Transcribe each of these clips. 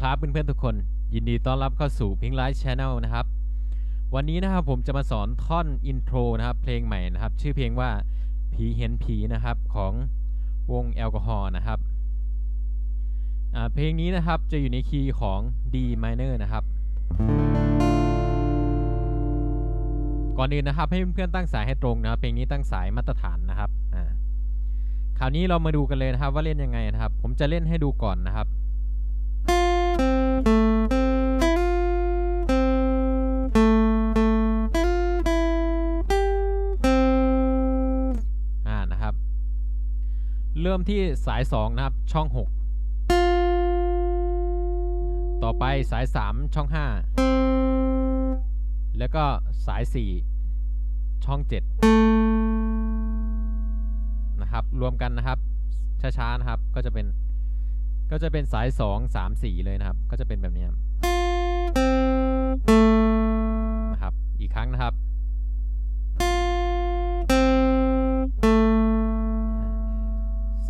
สวัสดีครับเพื่อนๆทุกคน ยินดีต้อนรับเข้าสู่พิงไลท์ช n แนลนะครับ วันนี้นะครับผมจะมาสอนท่อนอินโทรนะครับ เพลงใหม่นะครับ ชื่อเพลงว่าผีเห็นผีนะครับของวงแอลกอฮอล์นะครับเพลงนี้นะครับจะอยู่ในคีย์ของ D minor นะครับ ก่อนอื่นนะครับให้เพื่อนๆตั้งสายให้ตรงนะครับเพลงนี้ตั้งสายมาตรฐานนะครับคราวนี้เรามาดูกันเลยนะครับว่าเล่นยังไงนะครับ ผมจะเล่นให้ดูก่อนนะครับ ริ่มที่สาย 2 นะครับ ช่อง 6 ต่อไปสาย 3 ช่อง 5 แล้วก็สาย 4 ช่อง 7 นะครับ รวมกันนะครับ ช้าๆ นะครับ ก็จะเป็น ก็จะเป็นสาย 2 3 4 เลยนะครับ ก็จะเป็นแบบนี้นะครับ อีกครั้งนะครับ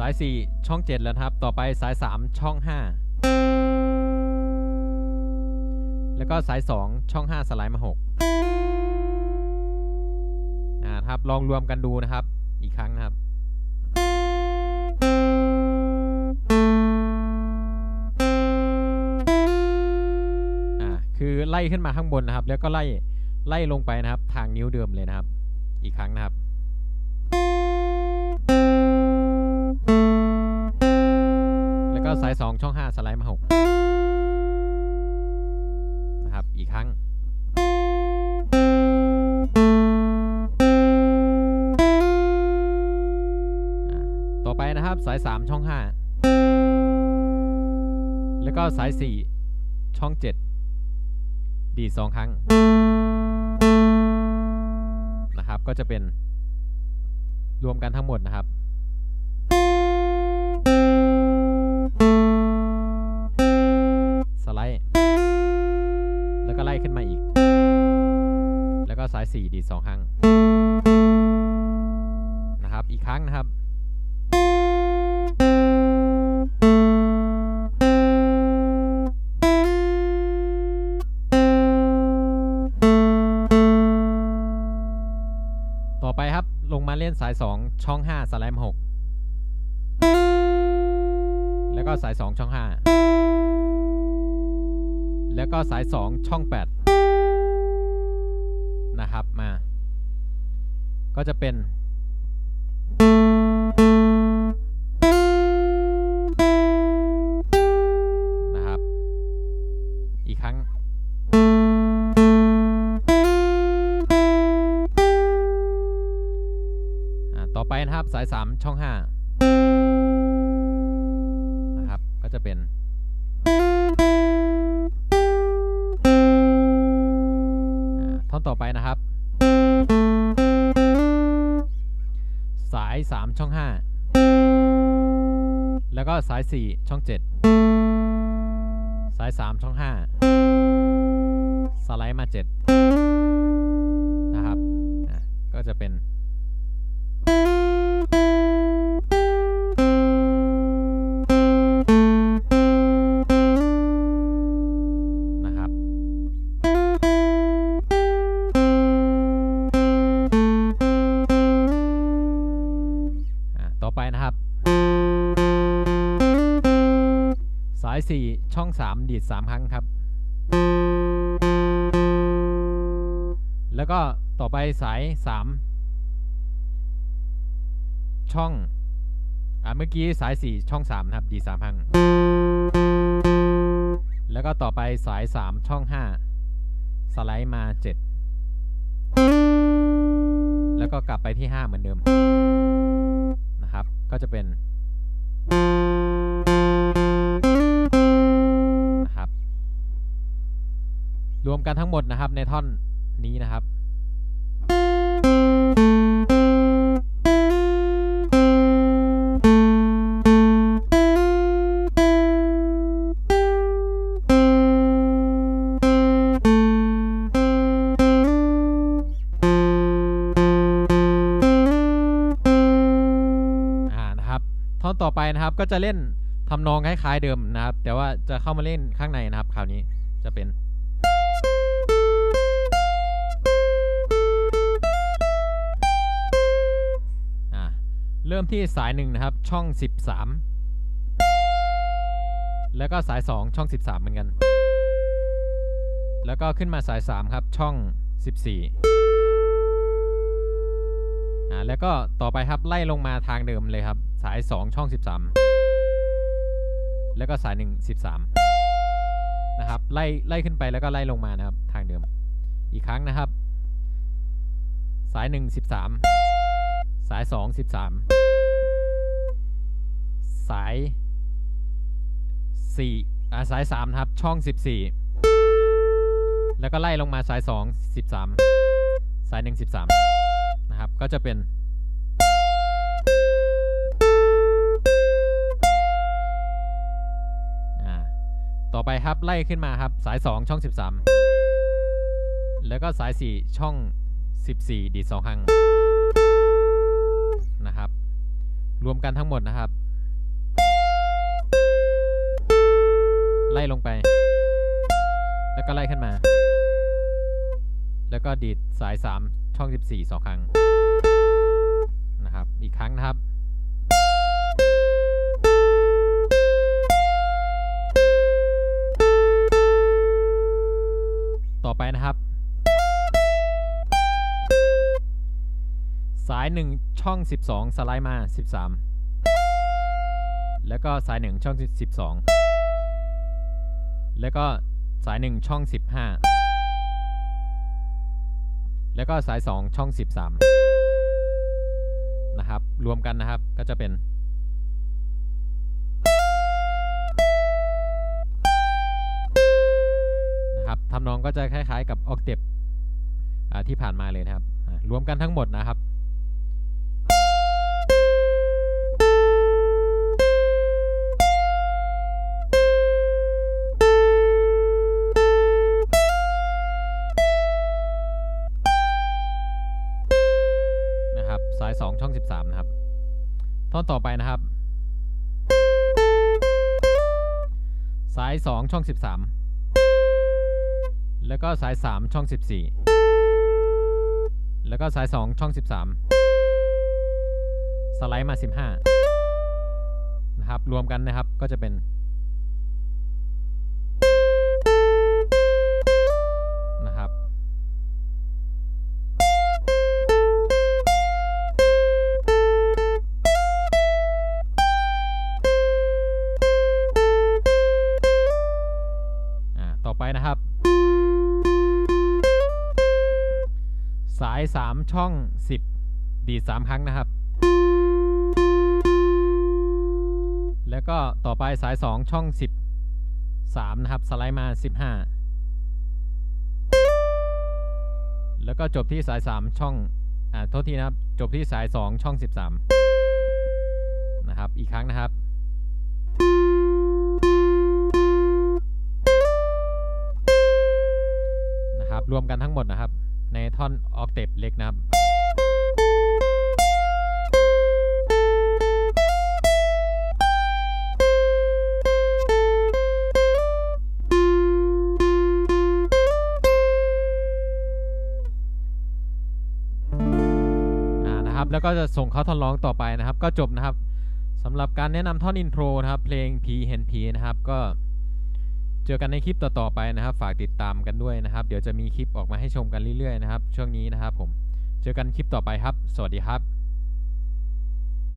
สาย 4 ช่อง 7 แล้วครับ ต่อไปสาย 3 ช่อง 5 แล้วก็สาย 2 ช่อง 5 สไลด์มา 6 นะครับ ลองรวมกันดูนะครับ อีกครั้งนะครับคือไล่ขึ้นมาข้างบนนะครับ แล้วก็ไล่ไล่ลงไปนะครับ ทางนิ้วเดิมเลยนะครับ อีกครั้งนะครับ ก็สาย 2 ช่อง 5 สไลด์มา 6 นะครับ อีกครั้ง ต่อไปนะครับสาย 3 ช่อง 5 แล้วก็สาย 4 ช่อง 7 ดีดสองครั้ง นะครับก็จะเป็นรวมกันทั้งหมดนะครับ 4 ดีดสองครั้งนะครับ อีกครั้งนะครับ ต่อไปครับลงมาเล่นสาย 2 ช่อง 5 สไลด์ม6แล้วก็สาย 2 ช่อง 5 แล้วก็สาย 2 ช่อง 8 นะครับมา ก็จะเป็น นะครับ อีกครั้งอ่าต่อไปนะครับสาย 3 ช่อง 5 นะครับ ก็จะเป็น อนต่อไปนะครับ สาย 3 ช่อง 5 แล้วก็สาย 4 ช่อง 7 สาย 3 ช่อง 5 สไลด์มา 7 นะครับก็จะเป็น 4ช่อง3ดีด3ครั้งครับ แล้วก็ต่อไปสาย3ช่องอ่าเมื่อกี้สาย4ช่อง3นะครับ ดีด3ครั้ง แล้วก็ต่อไปสาย3ช่อง5สไลด์มา7แล้วก็กลับไปที่5เหมือนเดิมนะครับ ก็จะเป็น รวมกันทั้งหมดนะครับในท่อนนี้นะครับอ่านะครับ ท่อนต่อไปนะครับก็จะเล่นทำนองคล้ายๆเดิมนะครับ แต่ว่าจะเข้ามาเล่นข้างในนะครับ คราวนี้จะเป็น เริ่มที่สายหนึ่งนะครับ ช่อง 13 แล้วก็สาย 2 ช่อง 13 เหมือนกัน แล้วก็ขึ้นมาสาย 3 ครับ ช่อง 14อ่าแล้วก็ต่อไปครับไล่ลงมาทางเดิมเลยครับ สาย 2 ช่อง 13 แล้วก็สาย 1 13 นะครับ ไล่ไล่ขึ้นไปแล้วก็ไล่ลงมานะครับ ทางเดิม อีกครั้งนะครับ สาย 1 13 สาย2 13สาย4อ่าสาย3นะครับ ช่อง14แล้วก็ไล่ลงมาสาย2 13สาย1 13นะครับ ก็จะเป็นอ่าต่อไปครับไล่ขึ้นมาครับสาย 2 ช่อง 13 แล้วก็สาย 4 ช่อง 14 ดีด2ครั้งครับ วมกันทั้งหมดนะครับ ไล่ลงไป แล้วก็ไล่ขึ้นมา แล้วก็ดีดสาย 3 ช่อง 14 2 ครั้งนะครับ อีกครั้งนะครับ สาย1ช่อง 12 สไลด์มา 13 แล้วก็สาย1ช่อง 12 แล้วก็สาย1ช่อง 15 แล้วก็สาย 2 ช่อง 13 นะครับ รวมกันนะครับก็จะเป็นนะครับทำนองก็จะคล้ายๆกับออกเ v ปที่ผ่านมาเลยนะครับ รวมกันทั้งหมดนะครับ สาย 2 ช่อง 13 นะครับท่อนต่อไปนะครับ สาย 2 ช่อง 13 แล้วก็สาย 3 ช่อง 14 แล้วก็สาย 2 ช่อง 13 สไลด์มา 15 นะครับ รวมกันนะครับก็จะเป็นาย3ช่อง 10 ดีด3ครั้งนะครับ แล้วก็ต่อไปสาย 2 ช่อง 10 3 นะครับ สไลด์มา 15 แล้วก็จบที่สาย 3 ช่อง อ่า โทษทีนะครับ จบที่สาย 2 ช่อง 13 นะครับ อีกครั้งนะครับนะครับ รวมกันทั้งหมดนะครับ ในท่อนออกเตปเล็กนะครับแล้วก็จะส่งเขาท่อนร้องต่อไปนะครับ ก็จบนะครับสำหรับการแนะนำท่อนอินโทรนะครับ เพลงผีเห็นผีนะครับก็ เจอกันในคลิปต่อๆไปนะครับ ฝากติดตามกันด้วยนะครับ เดี๋ยวจะมีคลิปออกมาให้ชมกันเรื่อยๆนะครับ ช่วงนี้นะครับผม เจอกันคลิปต่อไปครับ สวัสดีครับ